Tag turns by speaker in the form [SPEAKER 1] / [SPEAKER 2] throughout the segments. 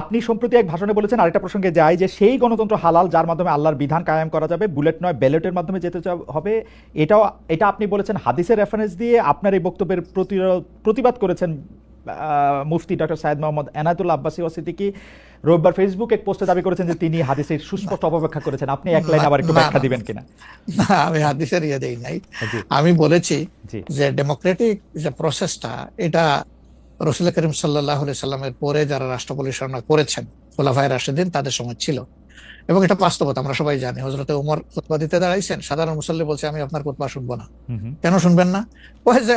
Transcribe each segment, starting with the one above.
[SPEAKER 1] আপনি সম্প্রতি এক ভাষণে বলেছেন আরেকটা প্রসঙ্গে যাই যে সেই গণতন্ত্র হালাল যার মাধ্যমে আল্লাহর বিধান কায়েম করা যাবে বুলেট নয় ব্যালটের মাধ্যমে যেতে হবে। এটাও এটা আপনি বলেছেন হাদিসের রেফারেন্স দিয়ে আপনার এই বক্তব্যের প্রতিবাদ করেছেন মুফতি ডক্টর সাইদ মোহাম্মদ এনায়তুল্লাহ আব্বাসী ও সিদ্দিকী। রোববার ফেসবুক এক পোস্টে দাবি করেছেন যে তিনি হাদিসের সুস্পষ্ট অপব্যাখ্যা করেছেন। আপনি এক লাইন আবার একটু ব্যাখ্যা দিবেন কিনা?
[SPEAKER 2] না আমি হাদিসের ইয়ে দেই নাই। আমি বলেছি যে ডেমোক্রেটিক যে প্রসেসটা এটা রসুল করিম সাল্লাহ সাল্লামের পরে যারা রাষ্ট্র পরিচালনা করেছেন খোলাফায় রাশেদিন তাদের সময় ছিল। এবং এটা বাস্তবতা আমরা সবাই জানি। হজরতে উমর খুতবা দিতে দাঁড়াইছেন সাধারণ মুসল্লি বলছে আমি আপনার খুতবা শুনব না। কেন শুনবেন না? ওই যে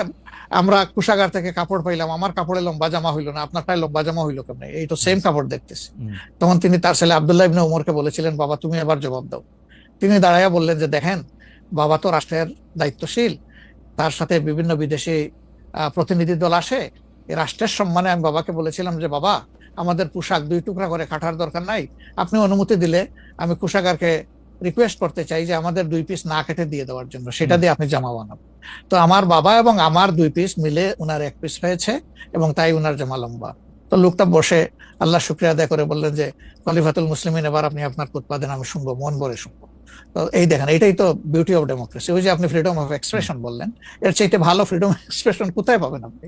[SPEAKER 2] আমরা কুষাগার থেকে কাপড় পাইলাম আমার কাপড়ে লম্বা জামা হইল না আপনারটাই লম্বা জামা হইল কেমন? এই তো সেম কাপড় দেখতেছি। তখন তিনি তার ছেলে আবদুল্লাহ ইবনে উমরকে বলেছিলেন বাবা তুমি এবার জবাব দাও। তিনি দাঁড়াইয়া বললেন যে দেখেন বাবা তো রাষ্ট্রের দায়িত্বশীল তার সাথে বিভিন্ন বিদেশি প্রতিনিধি দল আসে রাষ্ট্রের সম্মানে আমি বাবাকে বলেছিলাম যে বাবা আমাদের পোশাক দুই টুকরা করে কাটার দরকার নাই। আপনি অনুমতি দিলে আমি কুষাগারকে রিকোয়েস্ট করতে চাই যে আমাদের দুই পিস না কেটে দিয়ে দেওয়ার জন্য। সেটা দিয়ে আপনি জামা বানাবেন তো আমার বাবা এবং আমার দুই পিস মিলে উনার এক পিস হয়েছে এবং তাই উনার জামা লম্বা। তো লোকটা বসে আল্লাহ শুক্রিয়া আদায় করে বললেন যে খলিফাতুল মুসলিমিন এবার আপনি আপনার উৎপাদন আমি শুনব মন ভরে শুনব। তো এই দেখেন এটাই তো বিউটি অফ ডেমোক্রেসি ওই যে আপনি ফ্রিডম অফ এক্সপ্রেশন বললেন এর চাইতে ভালো ফ্রিডম এক্সপ্রেশন কোথায় পাবেন আপনি?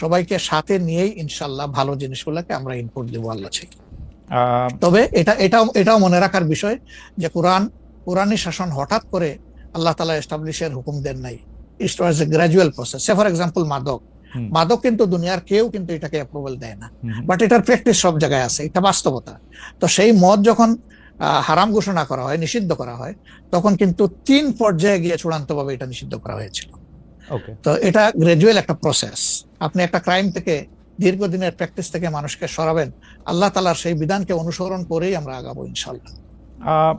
[SPEAKER 2] সবাইকে সাথে নিয়েই ইনশাল্লাহ ভালো জিনিসগুলোকে আমরা ইনপুট দেবো আল্লাহ থেকে তবে এটা এটাও এটাও মনে রাখার বিষয় যে কোরআন কোরআনী শাসন হঠাৎ করে আল্লাহ তালা এস্টাবলিশের হুকুম দেন নাই। It was a gradual process say for example মাদক। মাদক কিন্তু দুনিয়ার কেউ কিন্তু এটাকে অ্যাপ্রুভাল দেয় না। বাট এটার প্র্যাকটিস সব জায়গায় আছে এটা বাস্তবতা। তো সেই মদ যখন হারাম ঘোষণা করা হয় নিষিদ্ধ করা হয় তখন কিন্তু তিন পর্যায়ে গিয়ে চূড়ান্তভাবে এটা নিষিদ্ধ করা হয়েছিল। তো এটা গ্রাজুয়াল একটা প্রসেস আপনি একটা ক্রাইম থেকে দীর্ঘদিনের প্র্যাকটিস থেকে মানুষকে সরাবেন আল্লাহ তালার সেই বিধানকে অনুসরণ করেই আমরা আগাবো ইনশাল্লাহ
[SPEAKER 1] আহ,